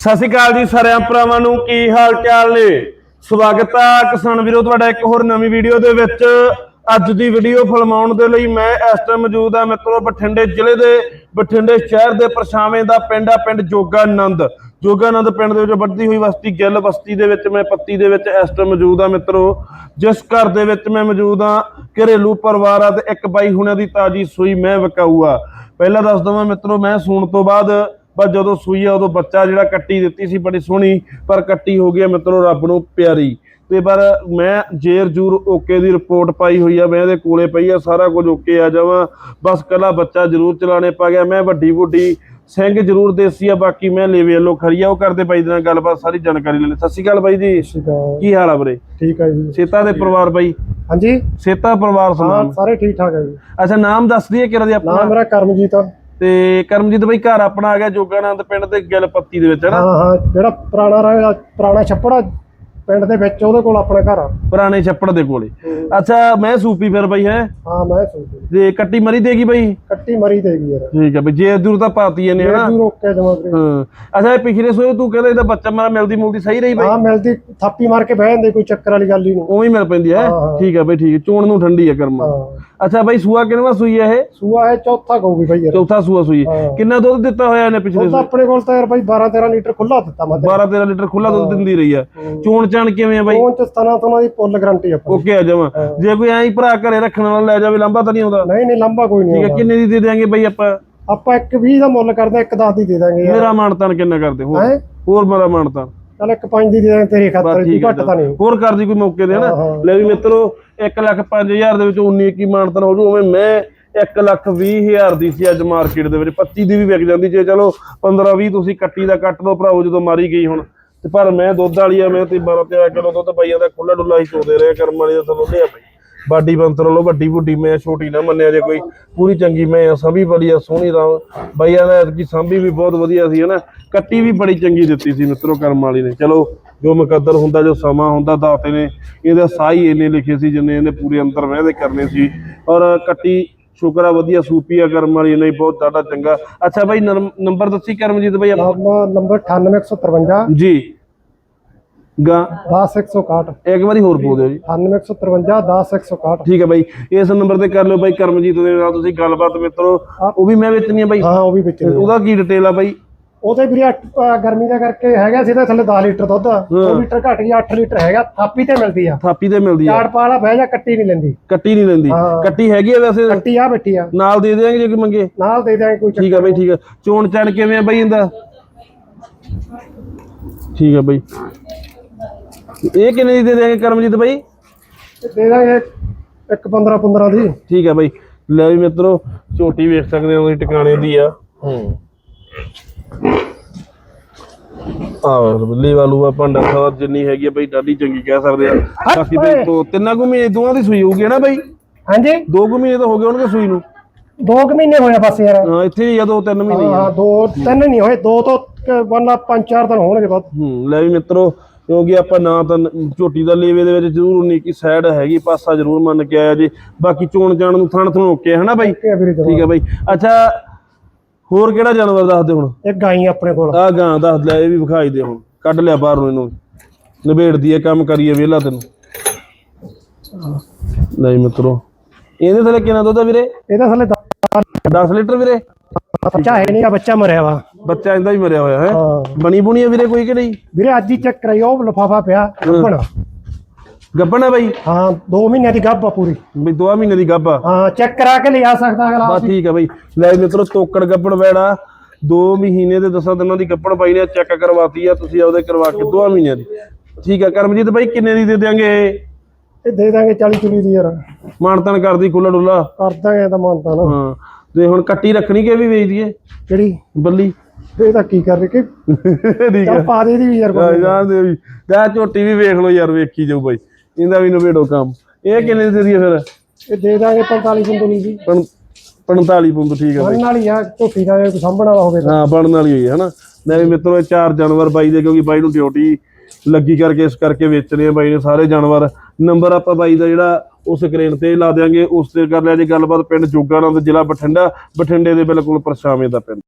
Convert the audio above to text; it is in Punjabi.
ਸਤਿ ਸ਼੍ਰੀ ਅਕਾਲ ਜੀ ਸਾਰਿਆਂ ਭਰਾਵਾਂ ਨੂੰ, ਕੀ ਹਾਲ ਚਾਲ ਨੇ? ਸਵਾਗਤ ਆ ਕਿਸਾਨ ਵੀਰੋ, ਤੁਹਾਡਾ ਇੱਕ ਹੋਰ ਨਵੀਂ ਵੀਡੀਓ ਦੇ ਵਿੱਚ। ਅੱਜ ਦੀ ਵੀਡੀਓ ਫਿਲਮਾਉਣ ਦੇ ਲਈ ਮੈਂ ਇਸ ਟਾਈਮ ਮੌਜੂਦ ਹਾਂ ਮਿੱਤਰੋ ਬਠਿੰਡੇ ਜ਼ਿਲ੍ਹੇ ਦੇ, ਬਠਿੰਡੇ ਸ਼ਹਿਰ ਦੇ ਪਰਛਾਵੇਂ ਦਾ ਪਿੰਡ ਆ, ਪਿੰਡ ਜੋਗਾਨੰਦ। ਜੋਗਾਨੰਦ ਪਿੰਡ ਦੇ ਵਿੱਚ ਵੱਧਦੀ ਹੋਈ ਵਸਤੀ ਗਿੱਲ ਬਸਤੀ ਦੇ ਵਿੱਚ ਮੈਂ ਪੱਤੀ ਦੇ ਵਿੱਚ ਇਸ ਟਾਈਮ ਮੌਜੂਦ ਹਾਂ ਮਿੱਤਰੋ। ਜਿਸ ਘਰ ਦੇ ਵਿੱਚ ਮੈਂ ਮੌਜੂਦ ਹਾਂ ਘਰੇਲੂ ਪਰਿਵਾਰ ਆ ਤੇ ਇੱਕ ਬਾਈ ਹੁਣਾਂ ਦੀ ਤਾਜੀ ਸੂਈ ਮੈਂ ਵਿਕਾਊ ਆ। ਪਹਿਲਾਂ ਦੱਸ ਦਵਾਂ ਮਿੱਤਰੋ, ਮੈਂ ਸੂਣ ਤੋਂ ਬਾਅਦ ਬਸ ਜਦੋਂ ਸੂਈ ਆ ਉਦੋਂ ਬੱਚਾ ਜਿਹੜਾ ਕੱਟੀ ਦਿੱਤੀ ਸੀ ਬੜੀ ਸੋਹਣੀ ਪਰ ਕੱਟੀ ਹੋ ਗਿਆ ਮਿੱਤਰੋ ਰੱਬ ਨੂੰ ਪਿਆਰੀ। ਤੇ ਪਰ ਮੈਂ ਜੇਰ ਜੂਰ ਓਕੇ ਦੀ ਰਿਪੋਰਟ ਪਾਈ ਹੋਈ ਆ ਮੈਂ ਇਹਦੇ ਕੋਲੇ ਪਈ ਆ ਸਾਰਾ ਕੁਝ ਓਕੇ ਆ ਜਾਵਾਂ। ਬਸ ਕੱਲਾ ਬੱਚਾ ਜ਼ਰੂਰ ਚਲਾਣੇ ਪਾ ਗਿਆ ਮੈਂ ਵੱਡੀ ਵੱਡੀ ਸਿੰਘ ਜ਼ਰੂਰ ਦੇਸੀ ਆ ਬਾਕੀ ਮੈਂ ਲੇਵੇ ਵੱਲੋਂ ਖੜੀ ਆ ਉਹ ਕਰਦੇ ਬਾਈ ਦੇ ਨਾਲ ਗੱਲਬਾਤ ਸਾਰੀ ਜਾਣਕਾਰੀ ਲੈਣੀ ਸਤਿ ਸ਼੍ਰੀ ਅਕਾਲ ਬਾਈ ਜੀ। ਕੀ ਹਾਲ ਆ ਵੀਰੇ? ਠੀਕ ਆ ਜੀ। ਸੇਤਾ ਦੇ ਪਰਿਵਾਰ ਬਾਈ? ਹਾਂਜੀ। ਸੇਤਾ ਪਰਿਵਾਰ ਸਮਾਨ ਸਾਰੇ ਠੀਕ ਠਾਕ ਆ ਜੀ। ਅੱਛਾ ਨਾਮ ਦੱਸ ਦਈਏ ਕਿਹੜਾ ਦੀ ਨਾਮ ਆਪਣਾ ਮੇਰਾ ਕਰਮਜੀਤ ਆ। ਤੇ ਕਰਮਜੀਤ ਬਾਈ ਘਰ ਆਪਣਾ ਆ ਗਿਆ ਜੋਗਾਨੰਦ ਪਿੰਡ ਦੇ ਗਿੱਲ ਦੇ ਵਿੱਚ, ਹੈ ਨਾ? ਹਾਂ ਹਾਂ ਜਿਹੜਾ ਪੁਰਾਣਾ ਰਾ- ਪੁਰਾਣਾ ਛੱਪੜਾ ਪਿੰਡ ਦੇ ਵਿੱਚ ਉਹਦੇ ਕੋਲ ਆਪਣਾ ਘਰ ਆ। ਪੁਰਾਣੇ ਛੱਪੜ ਦੇ ਕੋਲੇ। ਅੱਛਾ ਮੈਂ ਸੂਪੀ ਫਿਰ ਬਾਈ ਹੈ? ਹਾਂ ਮੈਂ ਸੋਚਦੀ ਤੇ ਕੱਟੀ ਮਰੀ ਦੇਗੀ ਬਾਈ? ਕੱਟੀ ਮਰੀ ਗਈ ਯਾਰ। ਠੀਕ ਹੈ ਬਈ ਜੇ ਦੂਰ ਤਾਂ ਪਾਤੀ ਇਹਨੇ ਇਹ ਹਨਾ? ਤੂੰ ਰੋਕ ਕੇ ਜਮਾ ਕਰੀ। ਹਾਂ। ਅੱਛਾ ਇਹ ਪਿਛਲੇ ਸੋਏ ਤੂੰ ਕਹਿੰਦਾ ਇਹਦਾ ਬੱਚਾ ਮਾਰਾ ਮਿਲਦੀ ਮੁਲਦੀ ਸਹੀ ਰਹੀ ਬਾਈ? ਹਾਂ ਮਿਲਦੀ ਥਾਪੀ ਮਾਰ ਕੇ ਬਹਿ ਜਾਂਦੇ ਕੋਈ ਚੱਕਰ ਵਾਲੀ ਗੱਲ ਹੀ ਨਹੀਂ। ਉਵੇਂ ਹੀ ਮਿਲ ਪੈਂਦੀ ਹੈ। ਹਾਂ, ਹਾਂ। ਠੀਕ ਹੈ ਬਾਈ ਠੀਕ ਹੈ ਚੋਣ ਨੂੰ ਠੰਡੀ ਹੈ ਕਰਮ। ਹਾਂ। ਅੱਛਾ ਬਾਈ ਸੂਆ ਕਿੰਨਵਾ ਸੂਈ ਹੈ ਇਹ? ਸੂਆ ਹੈ ਚੌਥਾ ਕਹੂਗੀ ਭਾਈ ਯਾਰ। ਚੌਥਾ ਸੂਆ ਸੂਈ। ਹੈ। ਹਾਂ। ਕਿੰਨਾ ਦੁੱਧ ਦਿੱਤਾ ਹੋਇਆ ਇਹਨੇ ਪਿਛਲੇ ਤਾਂ ਆਪਣੇ ਕੋਲ ਤਾਂ ਯਾਰ ਭਾਈ 12 13 ਲੀਟਰ ਖੁੱਲਾ ਦਿੱਤਾ ਮੈਂ 12 13 ਲੀਟਰ ਖੁੱਲਾ ਦੁੱਧ ਦਿੰਦੀ ਰਹੀ ਆ। ਚੋਣ ਚਾਣ ਕਿਵੇਂ ਆ ਬਾਈ? ਉਹ ਚ ਸਤਾਨਾ ਤੋਂ ਦੀ ਪੁੱਲ ਗਾਰੰਟੀ ਆਪਾਂ ਓਕੇ ਆ ਜਾਵਾਂ ਜੇ ਕੋਈ ਐਂ ਹੀ ਭਰਾ ਘਰੇ ਰੱਖਣ ਵਾਲਾ ਲੈ ਜਾਵੇ ਲੰਬਾ ਤਾਂ ਨਹੀਂ ਆਉਂਦਾ? ਨਹੀਂ ਨਹੀਂ ਲੰਬਾ ਕੋਈ ਨਹੀਂ ਠੀਕ ਹੈ। ਕਿੰਨੇ ਦੀ ਦੇ ਦਿਆਂਗੇ ਬਾਈ ਆਪਾਂ? ਆਪਾਂ ਇੱਕ 20 ਦਾ ਮੁੱਲ ਕਰਦੇ ਇੱਕ 10 ਦੀ ਦੇ ਦਾਂਗੇ ਮੇਰਾ ਮਾਨਤਾਨ ਕਿੰਨਾ ਕਰਦੇ? ਹੋਰ ਹੈ? ਹੋਰ ਮੇਰਾ ਮਾਨਤਾਨ। ਚੱਲ ਇੱਕ 5 ਦੀ ਦੇ ਦਾਂਗੇ ਤੇਰੇ ਖਾਤਰ ਦੀ ਘੱਟ ਤਾਂ ਨਹੀਂ। ਹੋਰ ਕਰ ਦੀ ਕੋਈ ਮੌਕੇ ਦੇ ਹਨਾ। ਲੈ ਵੀ ਮਿੱਤਰੋ 1 ਲੱਖ 5000 ਦੇ ਵਿੱਚ 19 ਕੀ ਮਾਨਤਾਨ ਹੋ ਜੂ। ਉਵੇਂ ਮੈਂ 1 ਲੱਖ 20000 ਦੀ ਸੀ ਅੱਜ ਮਾਰਕੀਟ ਦੇ ਵਿੱਚ। 25 ਦੀ ਵੀ ਵਿਕ ਜਾਂਦੀ ਜੇ ਚਲੋ 15 20 ਤੁਸੀਂ ਕੱਟੀ ਦਾ ਕੱਟ ਲਓ ਭਰਾਓ ਜਦੋਂ ਮਾਰੀ ਗਈ ਹੁਣ। ਤੇ ਪਰ ਮੈਂ ਦੁੱਧ ਵਾਲੀ ਆ, ਮੈਂ ਤੇ 12 13 ਕਿਲੋ ਦੁੱਧ ਪਈਆਂ ਦਾ ਖੁੱਲਾ ਡੁੱਲਾ ਹੀ ਚੋਦੇ ਰਿਹਾ ਕਰਮ ਵਾਲੀ ਦਾ ਤਾਂ ਲੋਨੇ ਪਈ ਬਾਡੀ ਬੰਤਰ ਲੋ ਵੱਡੀ ਵੱਡੀ ਮੈਂ ਛੋਟੀ ਨਾ ਮੰਨਿਆ ਜੇ ਕੋਈ, ਪੂਰੀ ਚੰਗੀ ਮੈਂ ਆ, ਸੰਭੀ ਬੜੀ ਆ, ਸੋਹਣੀ ਰਾਮ ਬਈਆ ਦਾ ਕੀ ਸੰਭੀ ਵੀ ਬਹੁਤ ਵਧੀਆ ਸੀ, ਹਨਾ? ਕੱਟੀ ਵੀ ਬੜੀ ਚੰਗੀ ਦਿੱਤੀ ਸੀ ਮਿੱਤਰੋ, ਕਰਮ ਵਾਲੀ ਨੇ। ਚਲੋ, ਜੋ ਮੁਕੱਦਰ ਹੁੰਦਾ, ਜੋ ਸਮਾਂ ਹੁੰਦਾ, ਦਾਤੇ ਨੇ, ਇਹਦਾ ਸਾਈ ਇਹਨੇ ਲਿਖੇ ਸੀ, ਜਿੰਨੇ ਇਹਨੇ ਪੂਰੇ ਅੰਦਰ ਵਹਿਦੇ ਕਰਨੇ ਸੀ। ਔਰ ਕੱਟੀ ਸ਼ੁਕਰ ਆ ਵਧੀਆ ਸੂਪੀ ਆ ਕਰਮ ਵਾਲੀ ਨੇ ਬਹੁਤ ਜ਼ਿਆਦਾ ਚੰਗਾ। ਅੱਛਾ ਬਾਈ ਨੰਬਰ ਦੱਸੀ ਕਰਮਜੀਤ ਬਾਈ ਆਪਣਾ? ਨੰਬਰ 98153 ਜੀ। ਗਾ। 10161 ਇੱਕ ਵਾਰੀ ਹੋਰ ਬੋਲ ਦਿਓ ਜੀ। 98153 10161 ਠੀਕ ਹੈ ਬਾਈ ਇਸ ਨੰਬਰ ਤੇ ਕਰ ਲਿਓ ਬਾਈ ਕਰਮਜੀਤ ਦੇ ਨਾਲ ਤੁਸੀਂ ਗੱਲਬਾਤ ਮਿੱਤਰੋ। ਉਹ ਵੀ ਮੈਂ ਵੇਚਣੀ ਆ ਬਾਈ। ਹਾਂ ਉਹ ਵੀ ਵਿੱਚ ਨੇ। ਉਹਦਾ ਕੀ ਡਿਟੇਲ ਆ ਬਾਈ? ਉਹਦੇ ਅਹ ਗਰਮੀ ਦਾ ਕਰਕੇ ਹੈਗਾ ਸੀ ਤਾਂ ਥੱਲੇ 10 ਲੀਟਰ ਦੁੱਧ। 2 ਲੀਟਰ ਘਟ ਗਿਆ 8 ਲੀਟਰ ਹੈਗਾ ਥਾਪੀ ਤੇ ਮਿਲਦੀ ਆ। ਥਾਪੀ ਤੇ ਮਿਲਦੀ ਆ। ਚਾੜ ਪਾਲਾ ਬਹਿ ਜਾ ਕੱਟੀ ਨਹੀਂ ਲੈਂਦੀ। ਕੱਟੀ ਨਹੀਂ ਲੈਂਦੀ। ਕੱਟੀ ਹੈਗੀ ਆ ਵੈਸੇ? ਕੱਟੀ ਆ ਬੈਠੀ ਆ। ਨਾਲ ਦੇ ਦੇਾਂਗੇ ਜੇ ਕੋਈ ਮੰਗੇ? ਨਾਲ ਦੇ ਦਿਆਂਗੇ ਕੋਈ ਠੀਕ ਆ ਬਾਈ ਠੀਕ ਆ। ਚੋਣ ਚਣ ਕਿਵੇਂ ਆ ਬਾਈ ਇਹਦਾ? ਠੀਕ ਆ ਬਾਈ। ਇਹ ਕਿੰਨੇ ਦੀ ਦੇ ਦੇਾਂਗੇ ਕਰਮਜੀਤ ਬਾਈ। ਦੇ ਦਾਂਗੇ ਇੱਕ 15 15 ਦੀ। ਠੀਕ ਆ ਬਾਈ। ਲੈ ਵੀ ਮਿੱਤਰੋ ਝੋਟੀ ਵੇਖ ਸਕਦੇ ਹੋ ਤੁਸੀਂ ਟਿਕਾਣੇ ਦੀ ਆ। ਹੂੰ। ਆ ਬੱਲੀ ਵਾਲੂ ਆ ਭਾਂਡਾ ਸਾਹਿਬ ਜਿੰਨੀ ਹੈਗੀ ਆ ਬਈ ਡਾਡੀ ਚੰਗੀ ਕਹਿ ਸਕਦੇ ਆ। ਬਾਕੀ ਬਈ ਤੋਂ ਤਿੰਨਾਂ ਕੁ ਮਹੀਨੇ ਦੋਵਾਂ ਦੀ ਸੂਈ ਹੋਊਗੀ ਨਾ ਬਈ? ਹਾਂਜੀ। ਦੋ ਕੁ ਮਹੀਨੇ ਤਾਂ ਹੋ ਗਏ ਹੋਣਗੇ ਸੂਈ ਨੂੰ। 2 ਮਹੀਨੇ ਹੋਇਆ ਬਸ ਯਾਰ। ਹਾਂ ਇੱਥੇ ਹੀ ਆ ਦੋ ਤਿੰਨ ਮਹੀਨੇ ਹੀ ਆ। ਹਾਂ ਦੋ ਤਿੰਨ ਨਹੀਂ ਹੋਏ ਦੋ ਤੋਂ ਬੰਨਾ ਪੰਜ ਚਾਰ ਦਿਨ ਹੋਣਗੇ ਬਾਅਦ ਹੂੰ ਲੈ ਵੀ ਮਿੱਤਰੋ ਕਿਉਂਕਿ ਆਪਾਂ ਨਾ ਤਾਂ ਝੋਟੀ ਦਾ ਲੇਵੇ ਦੇ ਵਿੱਚ ਜ਼ਰੂਰ ਉਨੀ ਕੀ ਸਾਈਡ ਹੈਗੀ ਪਾਸਾ ਜ਼ਰੂਰ ਮੰਨ ਕੇ ਆਇਆ ਜੀ। ਬਾਕੀ ਚੋਣ ਜਾਣ ਨੂੰ ਥਣ ਥਣ ਓਕੇ ਬਾਈ? ਕੀ ਆ ਵੀਰੇ ਜਮਾਂ। ਠੀਕ ਹੈ ਬਾਈ। ਅੱਛਾ ਹੋਰ ਕਿਹੜਾ ਜਾਨਵਰ ਦੱਸ ਦੇ ਹੁਣ? ਇੱਕ ਗਾਈ ਆਪਣੇ ਕੋਲ। ਆ ਗਾਂ ਦੱਸ ਲੈ ਇਹ ਵੀ ਵਿਖਾਈ ਦੇ ਹੁਣ। ਕੱਢ ਲਿਆ ਬਾਹਰ ਨੂੰ ਇਹਨੂੰ। ਨਿਬੇੜਦੀ ਹੈ ਕੰਮ ਕਰੀਏ ਵਿਹਲਾ ਤੈਨੂੰ। ਜੀ ਮਿੱਤਰੋ ਇਹਦੇ ਥੱਲੇ ਕਿੰਨਾ ਦੁੱਧ ਆ ਵੀਰੇ? ਇਹਦਾ ਥੱਲੇ 10 ਲੀਟਰ ਵੀਰੇ? ਬੱਚਾ ਹੈ ਨਹੀਂ ਆ ਬੱਚਾ ਮਰਿਆ ਵਾ। ਬੱਚਾ ਇੰਦਾ ਹੀ ਮਰਿਆ ਹੋਇਆ ਹੈ। ਹਾਂ। ਬਣੀ ਬੁਣੀ ਹੈ ਵੀਰੇ ਕੋਈ ਕਿ ਨਹੀਂ? ਵੀਰੇ ਅੱਜ ਹੀ ਚੈੱਕ ਕਰਾਈ ਉਹ ਲਫਾਫਾ ਪਿਆ। ਗੱਬਣ ਗੱਬਣ ਹੈ ਬਾਈ? ਹਾਂ 2 ਮਹੀਨਿਆਂ ਦੀ ਗੱਬ ਆ ਪੂਰੀ। ਬਈ ਦੋ ਮਹੀਨੇ ਦੀ ਗੱਬ ਆ? ਹਾਂ ਚੈੱਕ ਕਰਾ ਕੇ ਲਿਆ ਸਕਦਾ ਅਗਲਾ ਬਸ ਠੀਕ ਹੈ ਬਾਈ। ਲੈ ਮਿੱਤਰੋ ਤੋਕੜ ਗੱਬਣ ਵੈੜਾ। 2 ਮਹੀਨੇ ਦੇ 10 ਦਿਨਾਂ ਦੀ ਗੱਬਣ ਬਾਈ ਨੇ ਚੈੱਕ ਕਰਵਾਤੀ ਆ ਤੁਸੀਂ ਆਪਦੇ ਕਰਵਾ ਕੇ 2 ਮਹੀਨਿਆਂ ਦੀ। ਠੀਕ ਹੈ ਕਰਮਜੀਤ ਬਾਈ ਕਿੰਨੇ ਦੀ ਦੇ ਦਿਆਂਗੇ ਇਹ? ਦੇ ਦਾਂਗੇ 40 ਚੁਲੀ ਦੀ ਯਾਰ। ਮਾਨਤਨ ਕਰਦੀ ਖੁੱਲਾ ਡੁੱਲਾ ਕਰ ਦਾਂਗੇ ਤਾਂ ਮੰਨਤਾ ਨਾ ਹਾਂ ਤੇ ਹੁਣ ਕੱਟੀ ਰੱਖਣੀ ਕਿ ਵੀ ਵੇਚ ਦਈਏ? ਕਿਹੜੀ? ਬੱਲੀ। ਇਹ ਤਾਂ ਕੀ ਕਰ ਰਹੀ ਕਿ ਠੀਕ ਹੈ ਪਾ ਦੇ ਦੀ ਵੀ ਯਾਰ ਕੋਈ। ਜਾਨ ਦੇ ਵੀ। ਤੇ ਝੋਟੀ ਵੀ ਵੇਖ ਲਓ ਯਾਰ ਵੇਖੀ ਜਾਊ ਬਾਈ। ਇਹਦਾ ਵੀ ਨਵੇੜੋ ਕੰਮ। ਇਹ ਕਿੰਨੇ ਦੀ ਦੇ ਫਿਰ? ਇਹ ਦੇ ਦਾਂਗੇ 45 ਸਿੰਦੂਲੀ ਦੀ ਪੰ- 45 ਪੁੰਦ ਠੀਕ ਹੈ ਬਾਈ। ਬਣਨ ਵਾਲੀ ਆ ਝੋਟੀ ਦਾ ਜੇ ਕੋਈ ਸਾਂਭਣ ਵਾਲਾ ਹੋਵੇ ਤਾਂ। ਹਾਂ ਬਣਨ ਵਾਲੀ ਹੋਈ ਹੈ ਹਨਾ? ਲੈ ਵੀ ਮਿੱਤਰੋ ਇਹ ਚਾਰ ਜਾਨਵਰ ਬਾਈ ਦੇ ਕਿਉਂਕਿ ਬਾਈ ਨੂੰ ਡਿਊਟੀ ਲੱਗੀ ਕਰਕੇ ਇਸ ਕਰਕੇ ਵੇਚਣੇ ਆ ਬਾਈ ਨੇ ਸਾਰੇ ਜਾਨਵਰ। ਨੰਬਰ ਆਪਾਂ ਬਾਈ ਦਾ ਜਿਹੜਾ ਉਹ ਸਕਰੀਨ ਤੇ ਲਾ ਦਿਆਂਗੇ ਉਸ ਤੇ ਕਰ ਲਿਆ ਜੇ ਗੱਲਬਾਤ ਪਿੰਡ ਜੋਗਾਨੰਦ ਜ਼ਿਲ੍ਹਾ ਬਠਿੰਡਾ। ਬਠਿੰਡੇ ਦੇ ਬਿਲਕੁਲ ਪਰਛਾਵੇਂ ਦਾ ਪਿੰਡ।